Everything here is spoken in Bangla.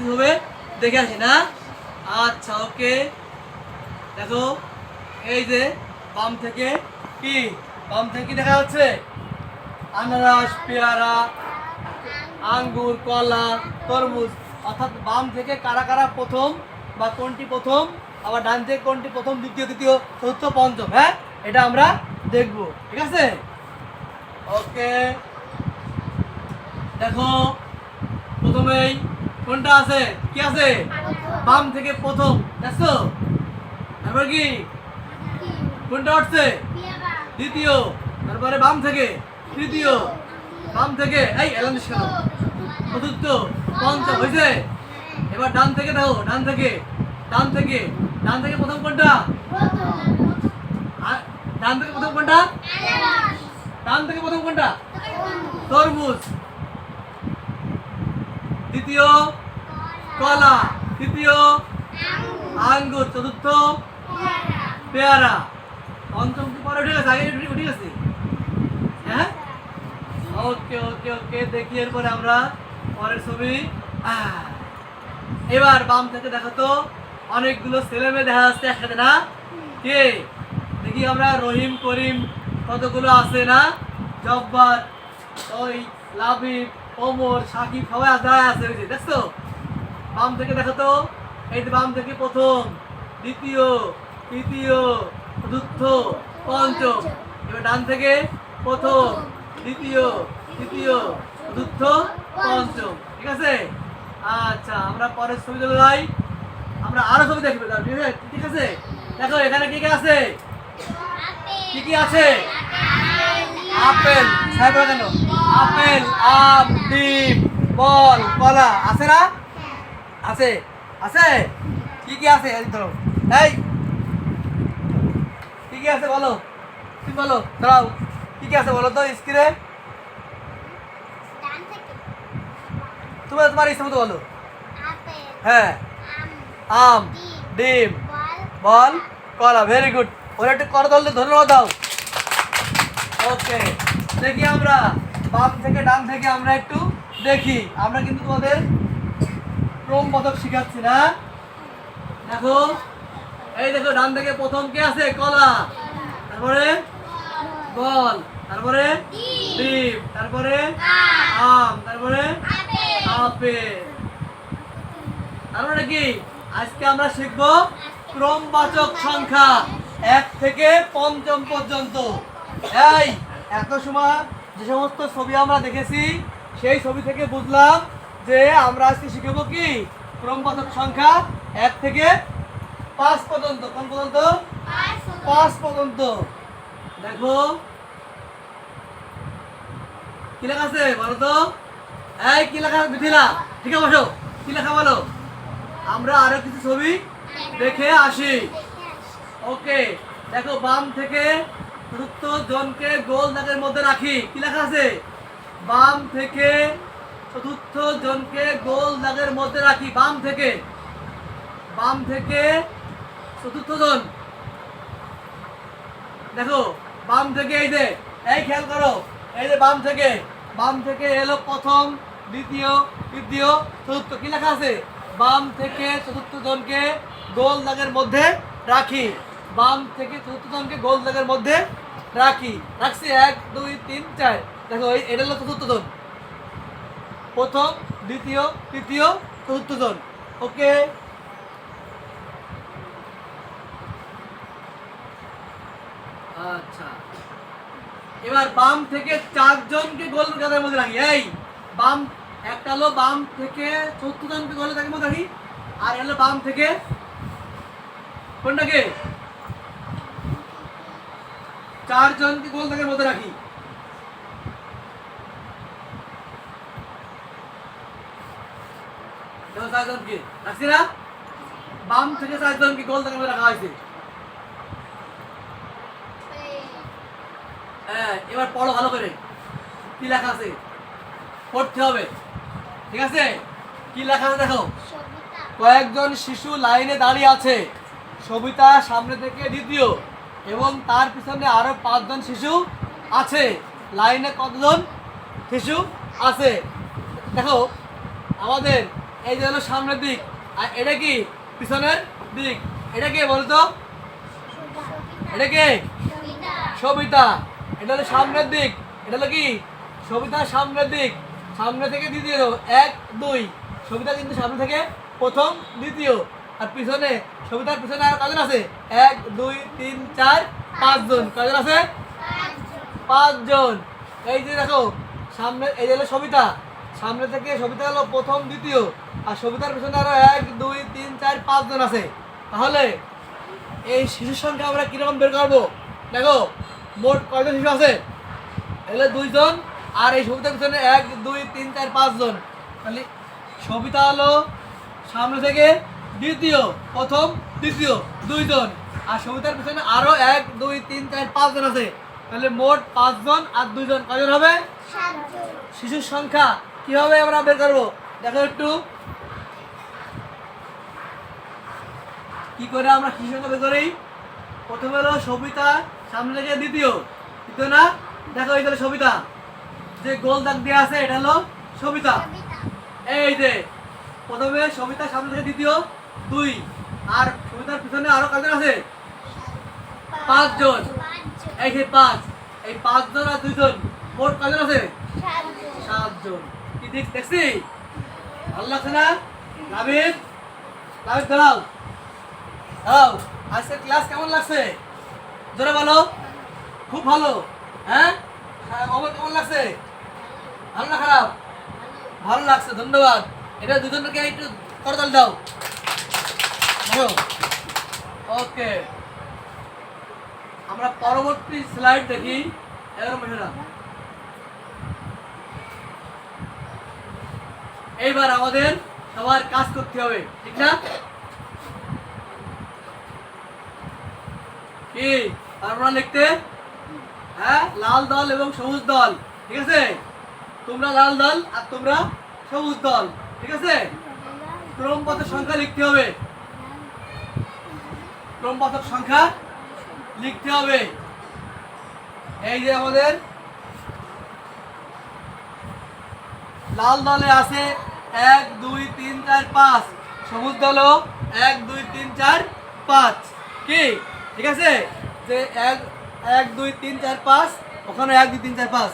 কিছু হবে দেখে আসি না? আচ্ছা ওকে দেখো, এই যে বাম থেকে কি? বাম থেকে কি দেখা যাচ্ছে? আনারস, পেয়ারা, আঙ্গুর, কলা, তরমুজ। অর্থাৎ বাম থেকে কারা কারা প্রথম বা কোনটি প্রথম? আবার ডান থেকে কোনটি প্রথম? দ্বিতীয়, তৃতীয়, চতুর্থ, পঞ্চম হ্যাঁ? এটা আমরা দেখব, ঠিক আছে? ওকে দেখো, প্রথমেই কোনটা আছে? কি আছে? বাম থেকে প্রথম, দেখছ? তারপর কি? কোনটা উঠছে? দ্বিতীয়। তারপরে বাম থেকে? তৃতীয়। বাম থেকে? এই, এলাম কেন চতুর্থ, পঞ্চম হয়েছে এবার ডান থেকে দেখো, ডান থেকে ডান থেকে ডান থেকে প্রথম কোনটা? ডান থেকে প্রথম কোনটা? ডান থেকে প্রথম কোনটা? তরমুজ। দ্বিতীয় কলা, তৃতীয় আঙ্গুর, চতুর্থ পেয়ারা। পঞ্চম কি পরে উঠে গেছে? আগে উঠে- গেছে? হ্যাঁ? ওকে ওকে ওকে, দেখি এরপরে আমরা পরের ছবি। এবার বাম থেকে দেখো তো, অনেকগুলো ছেলে মেয়ে দেখা যাচ্ছে একসাথে, না? কে? দেখি আমরা রহিম, করিম, কতগুলো আছে, না? জব্বার ওই লাবিব ওমর সাকিব সবাই আছে ওই যে দেখছ? বাম থেকে দেখো তো? এই যে বাম থেকে প্রথম দ্বিতীয় তৃতীয় চতুর্থ পঞ্চম। এবার ডান থেকে প্রথম দ্বিতীয় তৃতীয় চতুর্থ পঞ্চম। ঠিক আছে? আচ্ছা আমরা পরের ছবি চলে যাই আমরা আরও ছবি দেখব ঠিক আছে? ঠিক আছে? দেখো এখানে কি কি আছে? কি কি আছে? আপেল। সাহেব কেন? আপেল, আম, ডিম, বল, কলা, আছে না? আছে। আছে? কি কি আছে? এই ধরো। এই! কি কি আছে বলো? তুমি বলো, দাঁড়াও। কি কি আছে বলো তো স্ক্রিনে তুমি তোমার ইচ্ছা মতো বলো। হ্যাঁ। আম, ডিম, বল, কলা ভেরি গুড ওরা একটু কর ধরলে ধন্যবাদ দাও। ওকে দেখি আমরা। বাম থেকে ডান থেকে আমরা একটু দেখি। আমরা কিন্তু তোমাদের ক্রম পদক শিখাচ্ছি, না? দেখো, এই দেখো, ডান থেকে প্রথম কে আছে? কলা। তারপরে বল। তারপরে ডিম। তারপরে আম। তারপরে তারপরে কি? আজকে আমরা শিখব ক্রমবাচক সংখ্যা, এক থেকে পঞ্চম পর্যন্ত। এই, এত সময় যে সমস্ত ছবি আমরা দেখেছি, সেই ছবি থেকে বুঝলাম যে আমরা আজকে শিখব কি? ক্রমবাচক সংখ্যা এক থেকে পাঁচ পর্যন্ত। কোন পর্যন্ত? পাঁচ পর্যন্ত। দেখো। কি লেখা আছে বলো তো? এই, কি লেখা মিথিলা, ঠিক আছে, বসো। কি লেখা বলো? আমরা আরও কিছু ছবি দেখে আসি। ওকে, দেখো, বাম থেকে চতুর্থ জনকে গোল দাগের মধ্যে রাখি। কি লেখা আছে? বাম থেকে চতুর্থ জনকে গোল দাগের মধ্যে রাখি। বাম থেকে। বাম থেকে চতুর্থ জন। দেখো, বাম থেকে এই যে, এই খেয়াল করো, এই যে বাম থেকে। বাম থেকে এলো প্রথম, দ্বিতীয়, তৃতীয়, চতুর্থ। কি লেখা আছে? বাম থেকে চতুর্থ জনকে গোল দাগের মধ্যে রাখি। বাম থেকে চতুর্থ জনকে গোল দাগের মধ্যে রাখি। রাখছি এক, দুই, তিন, চার। দেখো এটা হলো চতুর্থ জন। প্রথম, দ্বিতীয়, তৃতীয়, চতুর্থ জন। ওকে? আচ্ছা। এবার বাম থেকে চারজনকে গোল গাদার মধ্যে রাখি। এই, বাম, একটা হলো বাম থেকে চতুর্থ জনকে গোল গাদার মধ্যে রাখি। আর হলো বাম থেকে কোনটাকে? চারজনকে গোল দাগের মধ্যে রাখি? দেখো চারজনকে রাখছি না? বাম থেকে চারজনকে গোল মধ্যে রাখা হয়েছে? হ্যাঁ এবার পড়ো ভালো করে। কি লেখা আছে? পড়তে হবে। ঠিক আছে? কি লেখা আছে দেখো? কয়েকজন শিশু লাইনে দাঁড়িয়ে আছে। সবিতা সামনে থেকে দ্বিতীয়। এবং তার পিছনে আরও পাঁচজন শিশু আছে। লাইনে কতজন শিশু আছে? দেখো, আমাদের এই যে হলো সামনের দিক, আর এটা কি পিছনের দিক? এটা কে বলতো? এটা কে? সবিতা। এটা হলো সামনের দিক। এটা হলো কি? সবিতার সামনের দিক। সামনে থেকে দ্বিতীয়। এক, দুই। সবিতা কিন্তু সামনে থেকে প্রথম, দ্বিতীয়। আর পিছনে সবিতার পিছনে আর কজন আছে? এক, দুই, তিন, চার, পাঁচজন। কজন আছে? পাঁচজন। এই যে দেখো, সামনে, এই যে হলো সবিতা সামনে থেকে সবিতা হলো প্রথম, দ্বিতীয়। আর সবিতার পিছনে আরও এক, দুই, তিন, চার, পাঁচজন আছে। তাহলে এই শিশুর সংখ্যা আমরা কীরকম বের করব? দেখো, মোট কয়জন শিশু আছে? এগুলো দুইজন, আর এই সবিতার পিছনে এক, দুই, তিন, চার, পাঁচজন। তাহলে সবিতা হলো সামনে থেকে দ্বিতীয় প্রথম দ্বিতীয় দুইজন। আর সবিতার পিছনে আরও এক দুই তিন চার পাঁচজন আছে। তাহলে মোট পাঁচজন আর দুইজন কয়জন হবে? শিশুর সংখ্যা। কীভাবে আমরা বের করব? দেখো একটু। কি করে আমরা শিশুর সংখ্যা বের করি? প্রথমে হলো সবিতা সামনে থেকে দ্বিতীয়। দ্বিতীয় না? দেখো এই সবিতা। যে গোল দাগ দেওয়া আছে এটা হলো সবিতা। এই যে প্রথমে সবিতা সামনে থেকে দ্বিতীয়। আর পিছনে আরও আছে? পাঁচজন। এই পাঁচ এই পাঁচজন আর দুইজন মোট আছে? সাতজন। কি দেখ দেখছি? ভালো লাগছে না? দাঁড়াও। দাঁড়াও। আজকে ক্লাস কেমন লাগছে? জোরে বলো। খুব ভালো। হ্যাঁ? হ্যাঁ, অমর কেমন লাগছে? ভালো না খারাপ? ভালো লাগছে ধন্যবাদ। এটা দুজনকে একটু করতাল দাও। ওকে আমরা পরবর্তী স্লাইড দেখি। এগারো মহিলা। এইবার আমাদের সবার কাজ করতে হবে, ঠিক না? কি? আমরা লিখতে? হ্যাঁ? লাল দল এবং সবুজ দল, ঠিক আছে? তোমরা লাল দল আর তোমরা সবুজ দল, ঠিক আছে? ক্রমপথের সংখ্যা লিখতে হবে। ক্রমপথক সংখ্যা লিখতে হবে। এই যে আমাদের লাল দলে আছে এক, দুই, তিন, চার, পাঁচ। সবুজ দলও এক, দুই, তিন, চার, পাঁচ। কি? ঠিক আছে? যে এক এক, দুই, তিন, চার, পাঁচ, ওখানে এক, দুই, তিন, চার, পাঁচ।